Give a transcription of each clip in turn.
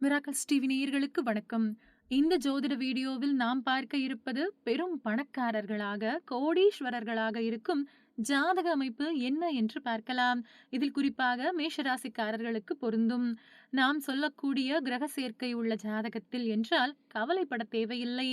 Miracles TV நேயர்களுக்கு வணக்கம். இந்த ஜோதிட வீடியோவில் நாம் பார்க்க இருப்பது பெரும் பணக்காரர்களாக, கோடீஸ்வரர்களாக இருக்கும் ஜாதக அமைப்பு என்ன என்று பார்க்கலாம். இதில் குறிப்பாக மேஷராசிக்காரர்களுக்கு பொருந்தும். நாம் சொல்லக்கூடிய கிரக சேர்க்கை உள்ள ஜாதகத்தில் என்றால் கவலைப்பட தேவையில்லை.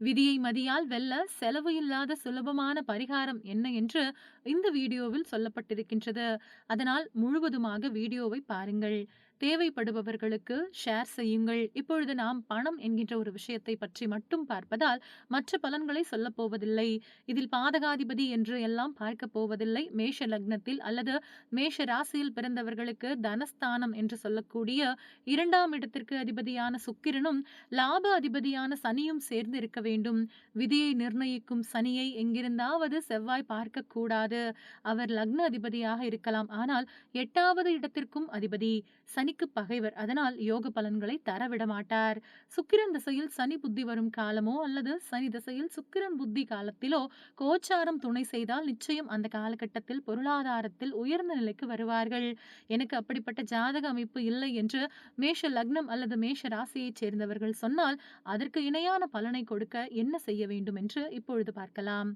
விதியை மதியால் வெல்ல செலவு இல்லாத சுலபமான பரிகாரம் என்ன என்று இந்த வீடியோவில் சொல்லப்பட்டிருக்கின்றது. அதனால் முழுவதுமாக வீடியோவை பாருங்கள். தேவைப்படுபவர்களுக்கு ஷேர் செய்யுங்கள். இப்பொழுது நாம் பணம் என்கின்ற ஒரு விஷயத்தை பற்றி மட்டும் பார்ப்பதால் மற்ற பலன்களை சொல்லப்போவதில்லை இதில் பாதகாதிபதி என்று எல்லாம் பார்க்க பார்க்கப் போவதில்லை. மேஷ லக்னத்தில் அல்லது மேஷ ராசியில் பிறந்தவர்களுக்கு தனஸ்தானம் என்று சொல்லக்கூடிய இரண்டாம் இடத்திற்கு அதிபதியான சுக்கிரனும், லாப அதிபதியான சனியும் சேர்ந்து இருக்க வேண்டும். விதியை நிர்ணயிக்கும் சனியை எங்கிருந்தாவது செவ்வாய் பார்க்கக்கூடாது அவர் லக்ன அதிபதியாக இருக்கலாம். ஆனால் எட்டாவது இடத்திற்கும் அதிபதி. சனிக்கு பகைவர். அதனால் யோக பலன்களை தரவிட மாட்டார். சுக்கிரன் திசையில் சனி புத்தி வரும் காலமோ அல்லது சனி திசையில் சுக்கிரன் புத்தி காலத்திலோ கோச்சாரம் துணை செய்தால் நிச்சயம் அந்த காலகட்டத்தில் பொருளாதாரத்தில் உயர்ந்த நிலைக்கு வருவார்கள். எனக்கு அப்படிப்பட்ட ஜாதக அமைப்பு இல்லை என்று மேஷ லக்னம் அல்லது மேஷ ராசியைச் சேர்ந்தவர்கள் சொன்னால் அதற்கு இணையான பலனை கொடுக்க என்ன செய்ய வேண்டும் என்று இப்பொழுது பார்க்கலாம்.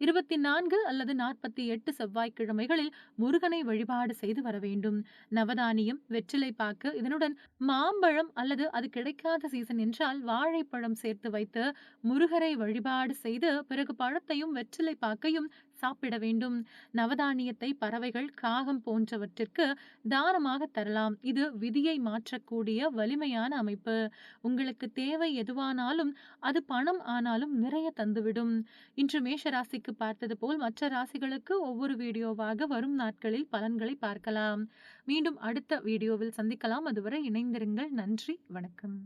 24 அல்லது 48 செவ்வாய்க்கிழமைகளில் முருகனை வழிபாடு செய்து வர வேண்டும். நவதானியம், வெற்றிலை பாக்கு இதனுடன் மாம்பழம் அல்லது அது கிடைக்காத சீசன் என்றால் வாழைப்பழம் சேர்த்து வைத்து முருகரை வழிபாடு செய்து பிறகு பழத்தையும் வெற்றிலை பாக்கையும் சாப்பிட வேண்டும். நவதானியத்தை பறவைகள், காகம் போன்றவற்றிற்கு தானமாக தரலாம். இது விதியை மாற்றக்கூடிய வலிமையான அமைப்பு. உங்களுக்கு தேவை எதுவானாலும் அது பணம் ஆனாலும் நிறைய தந்துவிடும். இன்று மேஷ ராசிக்கு பார்த்தது போல் மற்ற ராசிகளுக்கு ஒவ்வொரு வீடியோவாக வரும் நாட்களில் பலன்களை பார்க்கலாம். மீண்டும் அடுத்த வீடியோவில் சந்திக்கலாம். அதுவரை இணைந்திருங்கள். நன்றி, வணக்கம்.